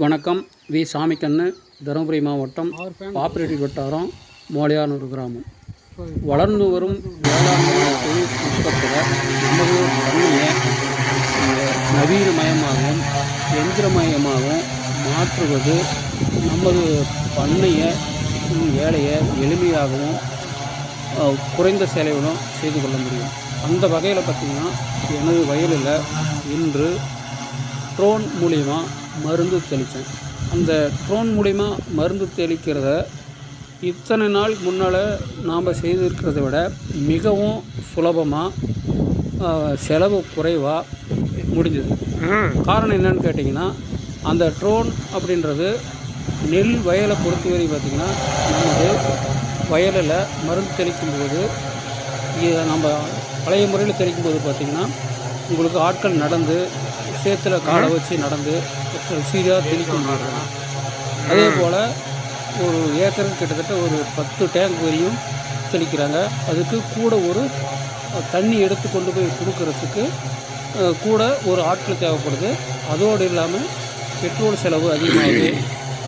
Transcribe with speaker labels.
Speaker 1: வணக்கம். வி. சாமிக்கண்ணு தருமபுரி மாவட்டம் பாப்பிரெட்டி வட்டாரம் மோலையானூர் கிராமம். வளர்ந்து வரும் வேளாண்மை தொழில்நுட்பத்தில் நமது பண்ணையை நவீனமயமாகவும் எந்திரமயமாகவும் மாற்றுவது நமது பண்ணையை வேலையை எளிமையாகவும் குறைந்த செலவிலும் செய்து கொள்ள முடியும். அந்த வகையில் பார்த்திங்கன்னா எனது வயலில் இன்று ட்ரோன் மூலிமா மருந்து தெளித்தேன். அந்த ட்ரோன் மூலிமா மருந்து தெளிக்கிறத இத்தனை நாள் முன்னால் நாம் செய்திருக்கிறத விட மிகவும் சுலபமாக செலவு குறைவாக முடிஞ்சது. காரணம் என்னன்னு கேட்டிங்கன்னா அந்த ட்ரோன் அப்படின்றது நெல் வயலை பொறுத்தவரை பார்த்திங்கன்னா நமது வயலில் மருந்து தெளிக்கும் போது இ- நம்ம பழைய முறையில் தெளிக்கும் போது பார்த்திங்கன்னா உங்களுக்கு ஆட்கள் நடந்து சேத்துல காலை வச்சு நடந்து சீராக தெளிக்க முடியும் அதே போல் ஒரு ஏக்கருக்கு கிட்டத்தட்ட ஒரு பத்து டேங்க் வரையும் தெளிக்கிறாங்க. அதுக்கு கூட ஒரு தண்ணி எடுத்து கொண்டு போய் கொடுக்கறதுக்கு கூட ஒரு ஆட்கள் தேவைப்படுது. அதோடு இல்லாமல் பெட்ரோல் செலவு அதிகமாகுது.